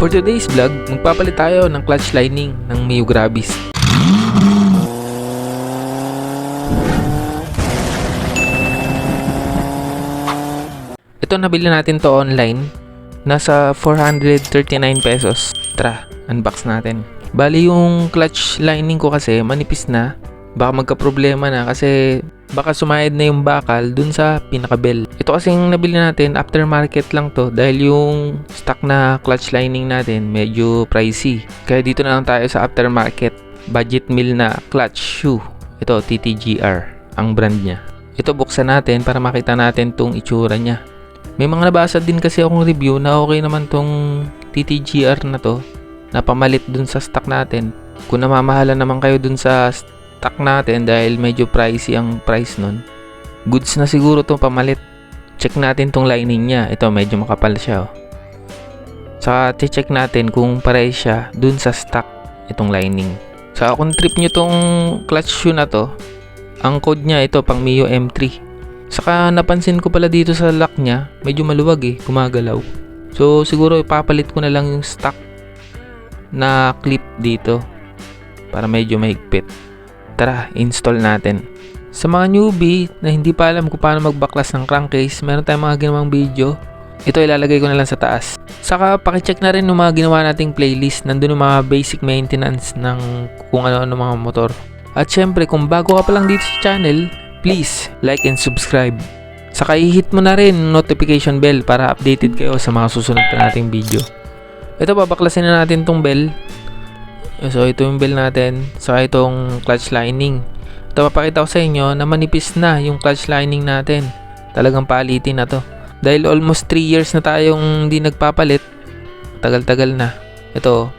For today's vlog, magpapalit tayo ng clutch lining ng Mio Gravis. Ito nabili natin to online. Nasa 439 pesos. Tara, unbox natin. Bali yung clutch lining ko kasi manipis na. Baka magka-problema na kasi baka sumayad na yung bakal dun sa pinaka-bell. Ito kasing nabili natin aftermarket lang to dahil yung stock na clutch lining natin medyo pricey. Kaya dito na lang tayo sa aftermarket budget meal na clutch shoe. Ito TTGR ang brand niya. Ito buksan natin para makita natin tong itsura niya. May mga nabasa din kasi akong review na okay naman tong TTGR na to na pamalit dun sa stock natin. Kung namamahala naman kayo dun sa stock natin dahil medyo pricey ang price nun. Goods na siguro to pamalit. Check natin tong lining niya. Ito medyo makapal siya. Oh. Saka check natin kung pareho siya dun sa stock itong lining. Saka kung trip nyo tong clutch shoe na to, ang code niya ito pang Mio M3. Saka napansin ko pala dito sa lock niya, medyo maluwag eh, gumagalaw. So siguro ipapalit ko na lang yung stock na clip dito para medyo mahigpit. Tara, install natin. Sa mga newbie na hindi pa alam kung paano magbaklas ng crankcase, meron tayong mga ginawang video. Ito ilalagay ko na lang sa taas. Saka pakicheck na rin yung mga ginawa nating playlist. Nandun yung mga basic maintenance ng kung ano-ano mga motor. At syempre, kung bago ka pa lang dito sa channel, please like and subscribe. Saka i-hit mo na rin notification bell para updated kayo sa mga susunod pa nating video. Ito, babaklasin na natin tong bell. So, ito yung bell natin. Saka itong clutch lining. Ito, papakita ko sa inyo na manipis na yung clutch lining natin. Talagang palitin na to. Dahil almost 3 years na tayong hindi nagpapalit. Tagal-tagal na. Ito,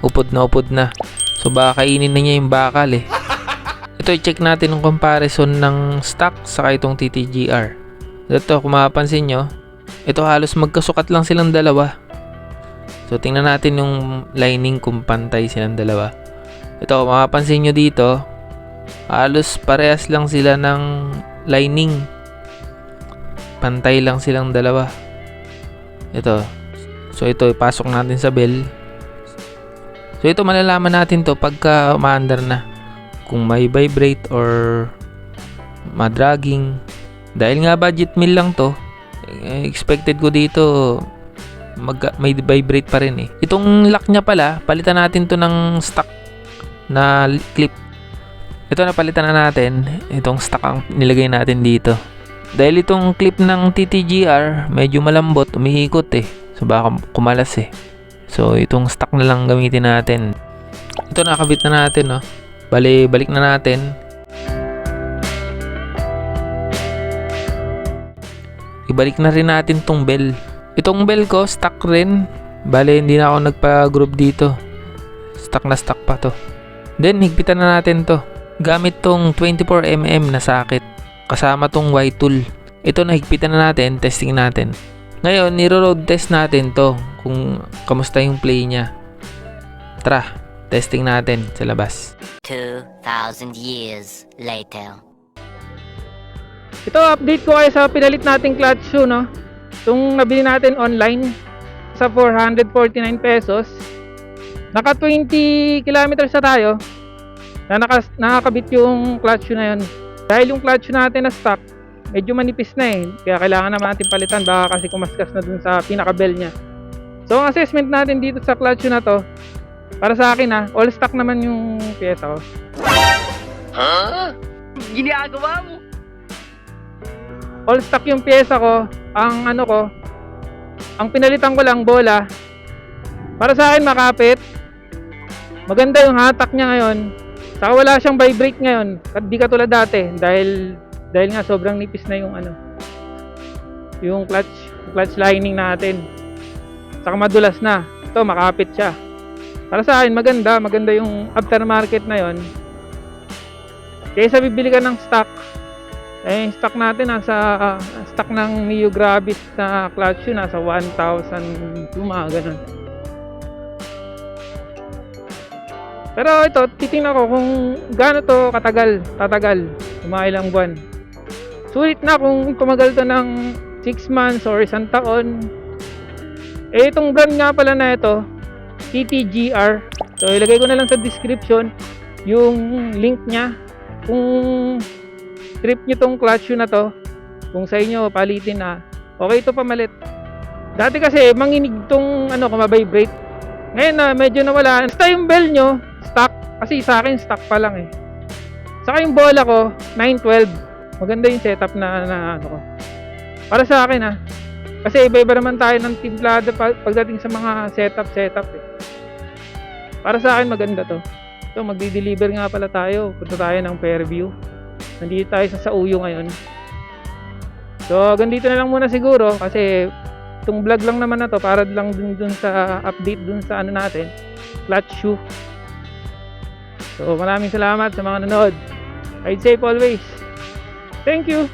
upod na upod na. So, baka kainin na niya yung bakal eh. Ito, i-check natin yung comparison ng stock sa itong TTGR. Ito, kung mapapansin nyo, ito halos magkasukat lang silang dalawa. So, tingnan natin yung lining kung pantay silang dalawa. Ito, mapapansin nyo dito, halos parehas lang sila ng lining. Pantay lang silang dalawa. Ito. So, ito, ipasok natin sa bell. So, ito, malalaman natin to pagka umaandar na kung may vibrate or madragging. Dahil nga budget meal lang to, eh, expected ko dito mag, may vibrate pa rin eh. Itong lock niya pala, palitan natin to ng stock na clip. Ito napalitan na natin. Itong stock ang nilagay natin dito. Dahil itong clip ng TTGR, medyo malambot, umiikot eh. So baka kumalas eh. So itong stock na lang gamitin natin. Ito nakabit na natin no. Bali, balik na natin. Ibalik na rin natin tong bell. Itong bell ko, stuck rin. Bali, hindi na ako nagpa-group dito. Stuck na stuck pa to. Then, higpitan na natin to. Gamit tong 24mm na socket. Kasama tong Y-tool. Ito na higpitan na natin, testing natin. Ngayon, niro-road test natin to. Kung kamusta yung play niya. Tara, testing natin sa labas. 2,000 years later. Ito, update ko kayo sa pinalit nating clutch shoe, no? Itong nabili natin online sa 449 pesos. Naka 20 kilometers na tayo na naka, nakakabit yung clutch shoe na yun. Dahil yung clutch shoe natin na stock, medyo manipis na eh. Kaya kailangan naman natin palitan baka kasi kumaskas na dun sa pinaka-bell niya. So, ang assessment natin dito sa clutch shoe na to, para sa akin ah, all stock naman yung pyesa ko. Ginagawa mo? all stock yung pyesa ko. Ang ano ko, ang pinalitan ko lang bola. Para sa akin makapit. Maganda yung hatak niya ngayon. Saka wala siyang vibrate ngayon. Di katulad dati dahil dahil nga sobrang nipis na yung ano yung clutch clutch lining natin. Saka madulas na. Ito makapit siya. Para sa akin maganda, maganda yung aftermarket na yon. Kaysa bibili ka ng stock, eh, stock natin nasa ah, stock ng Mio Gravis na clutch shoe nasa 1,000 mga ganun. Pero ito, titingnan ko kung gaano to katagal, tatagal, mga ilang buwan. Sulit na kung tumagal to ng 6 months or isang taon. Eh, itong brand nga pala na ito, TTGR. So, ilagay ko na lang sa description yung link niya. Kung trip nyo tong clutch shoe na to, kung sa inyo palitin na, okay ito pamalit. Dati kasi, manginig tong ano, kumabibrate. Ngayon na, medyo nawala. Basta yung bell nyo, stock. Kasi sa akin, stock pa lang eh. Saka yung bola ko, 912. Maganda yung setup na, na ano ko. Para sa akin ah. Kasi iba-iba naman tayo ng timplada pa- pagdating sa mga setup setup eh. Para sa akin maganda to. So magdi-deliver nga pala tayo. Punta tayo ng Fairview. Nandito tayo sa Sauyo ngayon. So ganito na lang muna siguro kasi itong vlog lang naman na to para lang dun, dun sa update dun sa ano natin. Clutch shoe. So maraming salamat sa mga nanood. Ride safe always. Thank you.